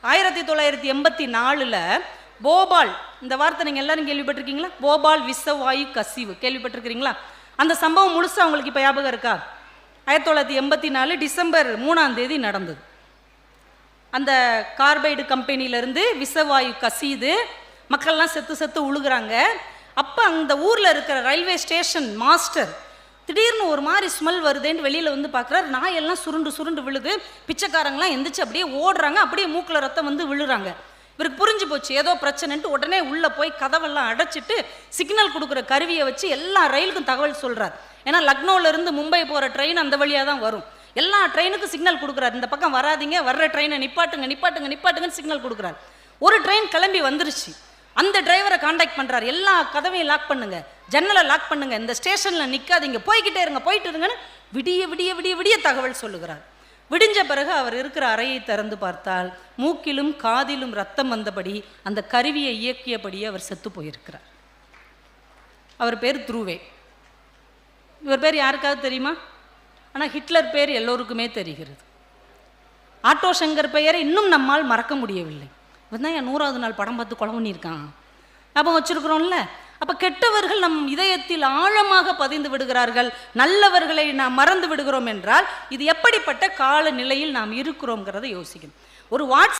ஆயிரத்தி தொள்ளாயிரத்தி எண்பத்தி நாலில் போபால் இந்த வார்த்தை நீங்கள் எல்லாரும் கேள்விப்பட்டிருக்கீங்களா? போபால் விசவாயு கசிவு. கேள்விப்பட்டிருக்கிறீங்களா? அந்த சம்பவம் முழுசா உங்களுக்கு இப்போ ஞாபகம் இருக்கா? ஆயிரத்தி தொள்ளாயிரத்தி எண்பத்தி நாலு டிசம்பர் மூணாம் தேதி நடந்தது. அந்த கார்பைடு கம்பெனியிலேருந்து விசவாயு கசியுது. மக்கள்லாம் செத்து செத்து உழுகுறாங்க. அப்போ அந்த ஊரில் இருக்கிற ரயில்வே ஸ்டேஷன் மாஸ்டர் திடீர்னு ஒரு மாதிரி ஸ்மெல் வருதேன்னு வெளியில் வந்து பார்க்குறாரு. நாயெல்லாம் சுருண்டு சுருண்டு விழுது. பிச்சைக்காரங்களாம் எந்திரிச்சு அப்படியே ஓடுறாங்க. அப்படியே மூக்கில் ரத்தம் வந்து விழுறாங்க. இவருக்கு புரிஞ்சு போச்சு. ஏதோ பிரச்சனைன்ட்டு உடனே உள்ளே போய் கதவெல்லாம் அடைச்சிட்டு சிக்னல் கொடுக்குற கருவியை வச்சு எல்லா ரயிலுக்கும் தகவல் சொல்கிறார் ஏன்னா லக்னோவிலேருந்து மும்பை போகிற ட்ரெயின் அந்த வழியாக தான் வரும். எல்லா ட்ரெயினுக்கும் சிக்னல் கொடுக்குறாரு. இந்த பக்கம் வராதிங்க. வர்ற ட்ரெயினை நிப்பாட்டுங்க நிப்பாட்டுங்க நிப்பாட்டுங்கன்னு சிக்னல் கொடுக்குறாரு. ஒரு ட்ரெயின் கிளம்பி வந்துருச்சு. அந்த டிரைவரை காண்டாக்ட் பண்ணுறாரு எல்லா கதவையும் லாக் பண்ணுங்க. ஜன்னலை லாக் பண்ணுங்க. இந்த ஸ்டேஷனில் நிற்காதீங்க போய்கிட்டே இருங்க. போயிட்டு இருங்கன்னு விடிய விடிய விடிய விடிய தகவல் சொல்லுகிறார். விடிஞ்ச பிறகு அவர் இருக்கிற அறையை திறந்து பார்த்தால் மூக்கிலும் காதிலும் ரத்தம் வந்தபடி அந்த கருவியை இயக்கியபடியே அவர் செத்து போயிருக்கிறார். அவர் பேர் துருவே. இவர் பேர் யாருக்காவது தெரியுமா? ஆனால் ஹிட்லர் பேர் எல்லோருக்குமே தெரிகிறது. ஆட்டோ சங்கர் பெயரை இன்னும் நம்மால் மறக்க முடியவில்லை. இவன் தான் என் நூறாவது நாள் படம் பார்த்து கொலை பண்ணியிருக்கான். அப்போ வச்சிருக்கிறோம்ல. அப்போ கெட்டவர்கள் நம் இதயத்தில் ஆழமாக பதிந்து விடுகிறார்கள். நல்லவர்களை நாம் மறந்து விடுகிறோம் என்றால் இது எப்படிப்பட்ட கால நிலையில் நாம் இருக்கிறோங்கிறத யோசிக்கணும். ஒரு வாட்ஸ்